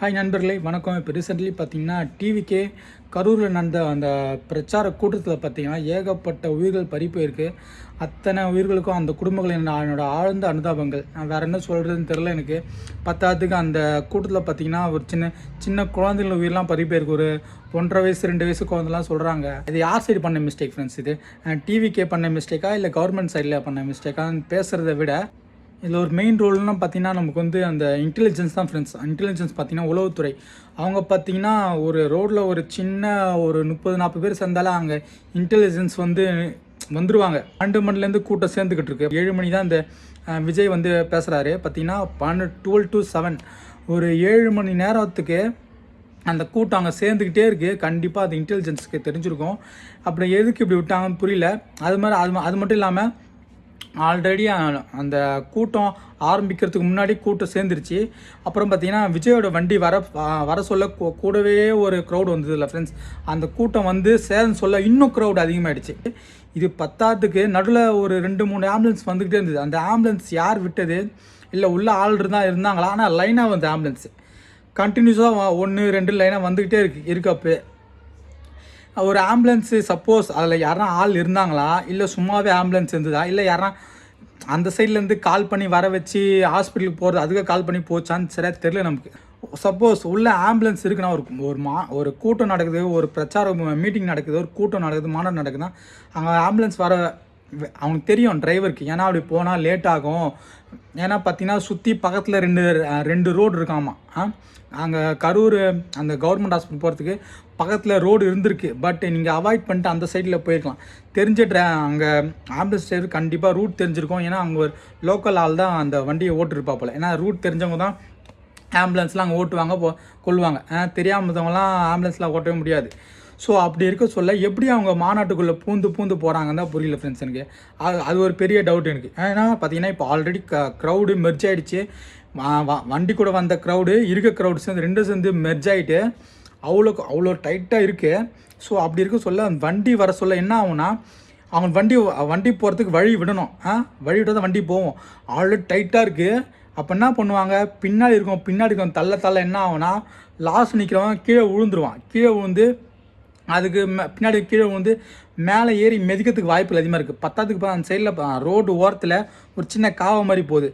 Hi நண்பர்களே. வணக்கம். இப்போ ரீசெண்ட்லி பார்த்தீங்கன்னா டிவிக்கே கரூரில் நடந்த அந்த பிரச்சார கூட்டத்தில் பார்த்தீங்கன்னா ஏகப்பட்ட உயிர்கள் பறி போயிருக்கு. அத்தனை உயிர்களுக்கும் அந்த குடும்பங்களின் என்னோட ஆழ்ந்த அனுதாபங்கள். நான் வேறு என்ன சொல்கிறதுன்னு தெரில எனக்கு. பத்தாவதுக்கு அந்த கூட்டத்தில் பார்த்தீங்கன்னா ஒரு சின்ன சின்ன குழந்தைகள் உயிரெலாம் பறி போயிருக்கு. ஒரு ஒன்றரை வயசு ரெண்டு வயசு குழந்தைலாம் சொல்கிறாங்க இது யார் சைடு பண்ண மிஸ்டேக் ஃப்ரெண்ட்ஸ் இது? டிவிக்கே பண்ண மிஸ்டேக்கா இல்லை கவர்மெண்ட் சைடில் பண்ண மிஸ்டேக்கான்னு பேசுகிறத விட இதில் ஒரு மெயின் ரோல்னா பார்த்தீங்கன்னா நமக்கு வந்து அந்த இன்டெலிஜென்ஸ் தான் ஃப்ரெண்ட்ஸ் இன்டெலிஜென்ஸ் பார்த்தீங்கன்னா உளவுத்துறை. அவங்க பார்த்தீங்கன்னா ஒரு ரோட்டில் ஒரு சின்ன ஒரு முப்பது நாற்பது பேர் சேர்ந்தாலும் அங்கே இன்டெலிஜென்ஸ் வந்து வந்துருவாங்க. பன்னெண்டு மணிலேருந்து கூட்டம் சேர்ந்துக்கிட்டு இருக்கு. ஏழு மணி தான் இந்த விஜய் வந்து பேசுகிறாரு பார்த்தீங்கன்னா பன்னெண்டு டுவெல் டு செவன் ஒரு ஏழு மணி நேரத்துக்கு அந்த கூட்டம் அங்கே சேர்ந்துக்கிட்டே இருக்குது கண்டிப்பாக அது இன்டெலிஜென்ஸுக்கு தெரிஞ்சிருக்கும். அப்புறம் எதுக்கு இப்படி விட்டாங்கன்னு புரியல. அது மாதிரி அது அது மட்டும் இல்லாமல் ஆல்ரெடி அந்த கூட்டம் ஆரம்பிக்கிறதுக்கு முன்னாடி கூட்டம் சேர்ந்துருச்சு. அப்புறம் பார்த்தீங்கன்னா விஜயோட வண்டி வர வர சொல்ல கூ- கூடவே ஒரு க்ரௌட் வந்தது இல்லை ஃப்ரெண்ட்ஸ் அந்த கூட்டம் வந்து சேதம் சொல்ல இன்னும் க்ரௌட் அதிகமாகிடுச்சு இது பத்தாத்துக்கு நடுவில் ஒரு ரெண்டு மூணு ஆம்புலன்ஸ் வந்துக்கிட்டே இருந்தது. அந்த ஆம்புலன்ஸ் யார் விட்டது? இல்லை உள்ள ஆள் இருந்தால் இருந்தாங்களா? ஆனால் லைனாக வந்து ஆம்புலன்ஸு கண்டினியூஸாக ஒன்று ரெண்டு லைனாக வந்துக்கிட்டே இருக்கு இருக்கப்போ ஒரு ஆம்புலன்ஸு சப்போஸ் அதில் யாரா ஆள் இருந்தாங்களா? இல்லை சும்மாவே ஆம்புலன்ஸ் இருந்ததா? இல்லை யாரா அந்த சைட்லேருந்து கால் பண்ணி வர வச்சு ஹாஸ்பிட்டலுக்கு போகிறது அதுக்கு கால் பண்ணி போச்சான்னு சரியாக தெரில நமக்கு. சப்போஸ் உள்ள ஆம்புலன்ஸ் இருக்குன்னா ஒரு ஒரு மா ஒரு கூட்டம் நடக்குது ஒரு பிரச்சார மீட்டிங் நடக்குது ஒரு கூட்டம் நடக்குது மாநாடு நடக்குதுன்னா அங்கே ஆம்புலன்ஸ் வர அவனுக்கு தெரியும் டிரைவருக்கு ஏன்னா அப்படி போனால் லேட் ஆகும். ஏன்னா பார்த்தீங்கன்னா சுற்றி பக்கத்தில் ரெண்டு ரெண்டு ரோடு இருக்காமா? அங்கே கரூர் அந்த கவர்மெண்ட் ஹாஸ்பிட்டல் போகிறதுக்கு பக்கத்தில் ரோடு இருந்திருக்கு. பட் நீங்கள் அவாய்ட் பண்ணிட்டு அந்த சைடில் போயிருக்கலாம். தெரிஞ்ச ட்ர அங்கே ஆம்புலன்ஸ் டிரைவர் கண்டிப்பாக ரூட் தெரிஞ்சிருக்கும். ஏன்னா அவங்க ஒரு லோக்கல் ஆள் தான் அந்த வண்டியை ஓட்டிருப்பா போல். ஏன்னா ரூட் தெரிஞ்சவங்க தான் ஆம்புலன்ஸ்லாம் அங்கே ஓட்டுவாங்க போ கொள்வாங்க தெரியாமதவங்களாம் ஆம்புலன்ஸ்லாம் ஓட்டவே முடியாது. ஸோ அப்படி இருக்க சொல்ல எப்படி அவங்க மாநாட்டுக்குள்ளே பூந்து பூந்து போகிறாங்கன்னு தான் புரியல ஃப்ரெண்ட்ஸ் எனக்கு. அது அது ஒரு பெரிய டவுட் எனக்கு. ஏன்னா பார்த்தீங்கன்னா இப்போ ஆல்ரெடி க க்ரௌடு மெர்ஜ் ஆகிடுச்சு வண்டி கூட வந்த க்ரௌடு இருக்க க்ரௌடு சேர்ந்து ரெண்டும் சேர்ந்து மெர்ஜ் ஆகிட்டு அவ்வளோ அவ்வளோ டைட்டாக இருக்குது ஸோ அப்படி இருக்க சொல்ல வண்டி வர சொல்ல என்ன ஆகும்னா அவங்க வண்டி வண்டி போகிறதுக்கு வழி விடணும். ஆ வழி விட்டால் தான் வண்டி போவோம். ஆல்ரெடி டைட்டாக இருக்குது அப்போ என்ன பண்ணுவாங்க? பின்னாடி இருக்கும் பின்னாடி இருக்கும் தள்ள தள்ள என்ன ஆகும்னா லாஸ்ட் நிற்கிறவன் கீழே விழுந்துருவான். கீழே விழுந்து அதுக்கு மே- பின்னாடி கீழே வந்து மேலே ஏறி மெதிக்கிறதுக்கு வாய்ப்புகள் அதிகமாக இருக்குது பத்தாத்துக்கு இப்போ அந்த சைடில் ரோடு ஓரத்தில் ஒரு சின்ன காவை மாதிரி போகுது.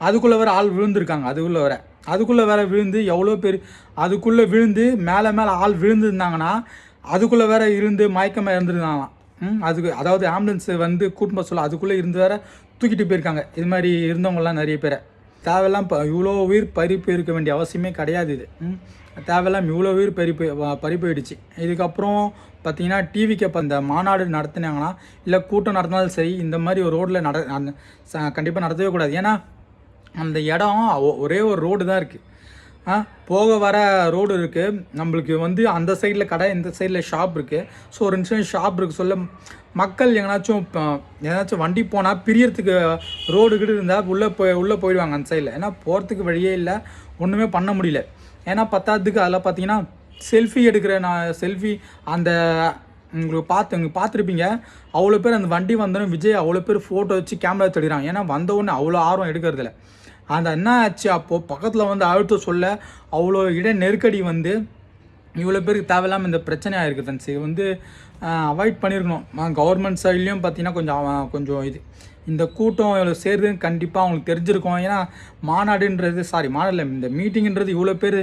அதுக்குள்ளே வேறு ஆள் விழுந்திருக்காங்க. அதுக்குள்ளே வேற. அதுக்குள்ளே வேற விழுந்து எவ்வளோ பேர் அதுக்குள்ளே விழுந்து மேலே மேலே ஆள் விழுந்துருந்தாங்கன்னா அதுக்குள்ளே வேற இருந்து மயக்கமாக இருந்திருந்தாங்களாம் ம் அதுக்கு அதாவது ஆம்புலன்ஸ் வந்து கூட்டிட்டு போக சொல்ல அதுக்குள்ளே இருந்து வேற தூக்கிட்டு போயிருக்காங்க. இது மாதிரி இருந்தவங்கலாம் நிறைய பேரை. தேவையெல்லாம் இப்போ இவ்வளோ உயிர் பறிப்பு இருக்க வேண்டிய அவசியமே கிடையாது இது. தேவையெல்லாம் இவ்வளோ உயிர் பறிப்பு பறிப்போயிடுச்சு. இதுக்கப்புறம் பார்த்தீங்கன்னா டிவிக்கு இப்போ இந்த மாநாடு நடத்துனாங்கன்னா இல்லை கூட்டம் நடத்தினாலும் சரி இந்த மாதிரி ஒரு ரோட்டில் நட கண்டிப்பாக நடத்தவே கூடாது. ஏன்னா அந்த இடம் ஒ- ஒரே ஒரு ரோடு தான் இருக்குது போக வர ரோடு இருக்குது நம்மளுக்கு வந்து அந்த சைடில் கடை இந்த சைடில் ஷாப் இருக்குது ஸோ ஒரு நிமிஷம் ஷாப் இருக்குது சொல்ல மக்கள் எங்கனாச்சும் எதனாச்சும் வண்டி போனால் பிரியறதுக்கு ரோடு கிட்ட இருந்தால் உள்ளே போய் உள்ளே போயிடுவாங்க அந்த சைடில் ஏன்னா போகிறதுக்கு வழியே இல்லை. ஒன்றுமே பண்ண முடியல. ஏன்னா பத்தாததுக்கு அதில் பார்த்தீங்கன்னா செல்ஃபி எடுக்கிற நான் செல்ஃபி அந்த உங்களுக்கு பார்த்து இங்கே பார்த்துருப்பீங்க அவ்வளோ பேர் அந்த வண்டி வந்தோடனே விஜய் அவ்வளோ பேர் ஃபோட்டோ வச்சு கேமரா எடுத்துக்கிறாங்க ஏன்னா வந்த உடனே அவ்வளோ ஆர்வம் எடுக்கிறதுல அந்த என்ன ஆச்சு அப்போது பக்கத்தில் வந்து அழுத்த சொல்ல அவ்வளோ இட நெருக்கடி வந்து இவ்வளோ பேருக்கு தேவையில்லாமல் இந்த பிரச்சனையாக இருக்குது ஃப்ரெண்ட்ஸ் இது வந்து அவாய்ட் பண்ணியிருக்கணும் கவர்மெண்ட் சைட்லேயும் பார்த்தீங்கன்னா கொஞ்சம் கொஞ்சம் இது. இந்த கூட்டம் இவ்வளோ சேருதுன்னு கண்டிப்பாக அவங்களுக்கு தெரிஞ்சிருக்கும். ஏன்னா மாநாடுன்றது சாரி மாநாடு இந்த மீட்டிங்ன்றது இவ்வளோ பேர்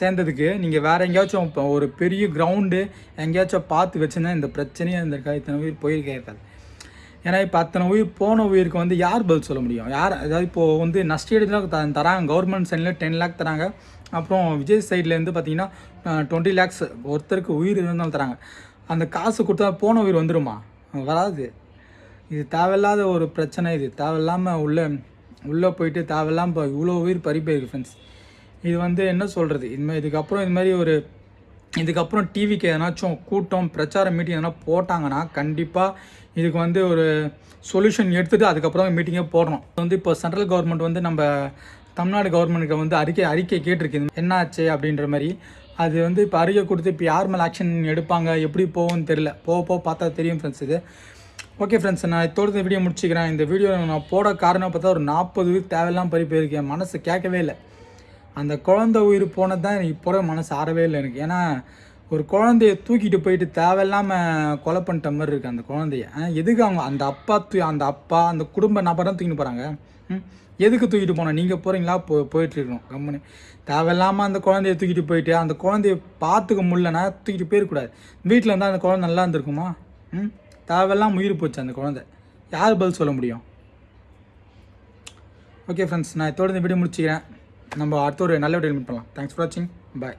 சேர்ந்ததுக்கு நீங்கள் வேறு எங்கேயாச்சும் இப்போ ஒரு பெரிய கிரவுண்டு எங்கேயாச்சும் பார்த்து வச்சுருந்தா இந்த பிரச்சனையும் இந்த இத்தனை பேர் போயிருக்கே இருக்காது. ஏன்னா இப்போ அத்தனை உயிர் போன உயிருக்கு வந்து யார் பதில் சொல்ல முடியும்? யார் அதாவது இப்போது வந்து நஷ்டீடுலாம் த தராங்க. கவர்மெண்ட் சைடில் டென் லேக் தராங்க. அப்புறம் விஜய் சைட்லேருந்து பார்த்தீங்கன்னா டுவெண்ட்டி லேக்ஸ் ஒருத்தருக்கு உயிர் இருந்தாலும் தராங்க. அந்த காசு கொடுத்தா போன உயிர் வந்துருமா? வராது. இது தேவையில்லாத ஒரு பிரச்சனை இது. தேவையில்லாமல் உள்ளே உள்ளே போயிட்டு தேவையில்லாமல் இப்போ இவ்வளோ உயிர் பறி போயிருக்கு ஃப்ரெண்ட்ஸ் இது வந்து என்ன சொல்கிறது இதுமாதிரி இதுக்கப்புறம் இது மாதிரி ஒரு இதுக்கப்புறம் டிவிக்கு எதனாச்சும் கூட்டம் பிரச்சார மீட்டிங் எதனா போட்டாங்கன்னா கண்டிப்பாக இதுக்கு வந்து ஒரு சொல்யூஷன் எடுத்துகிட்டு அதுக்கப்புறம் மீட்டிங்கே போடணும். வந்து இப்போ சென்ட்ரல் கவர்மெண்ட் வந்து நம்ம தமிழ்நாடு கவர்மெண்ட்டுக்கு வந்து அறிக்கை அறிக்கை கேட்டிருக்குது. என்னாச்சு அப்படின்ற மாதிரி. அது வந்து இப்போ அறிக்கை கொடுத்து இப்போ யார் மேலே ஆக்ஷன் எடுப்பாங்க எப்படி போகும்னு தெரில போக போக பார்த்தா தெரியும் ஃப்ரெண்ட்ஸ் இது. ஓகே ஃப்ரெண்ட்ஸ் நான் இதோட வீடியோ முடிச்சுக்கிறேன். இந்த வீடியோ நான் போட காரணம் பார்த்தா ஒரு நாற்பது வீக் தேவையில்லாம பறி போயிருக்கேன் மனசு கேட்கவே இல்லை. அந்த குழந்தை உயிர் போனது தான் எனக்கு இப்போ மனசு ஆறவே இல்லை எனக்கு. ஏன்னா ஒரு குழந்தைய தூக்கிட்டு போயிட்டு தேவையில்லாமல் கொலை பண்ணிட்ட மாதிரி இருக்குது அந்த குழந்தைய. ஆ, எதுக்கு அவங்க அந்த அப்பா தூ அந்த அப்பா அந்த குடும்ப நபர் தான் தூக்கிட்டு போகிறாங்க ம் எதுக்கு தூக்கிட்டு போனோம்? நீங்கள் போகிறீங்களா போ போயிட்டு இருக்கணும். கம்மனு தேவையில்லாமல் அந்த குழந்தைய தூக்கிட்டு போயிட்டு அந்த குழந்தைய பார்த்துக்க முடிலனா தூக்கிட்டு போயிடக்கூடாது. வீட்டில் இருந்தால் அந்த குழந்தை நல்லா இருந்திருக்குமா? ம் தேவையில்லாம உயிர் போச்சு அந்த குழந்தை. யார் பதில் சொல்ல முடியும்? ஓகே ஃப்ரெண்ட்ஸ் நான் இதோட இந்த வீடியோ முடிச்சுக்கிறேன். நம்ம அடுத்த ஒரு நல்ல வீடியோ மீட் பண்ணலாம். தேங்க்ஸ் ஃபார் வாட்சிங் பாய்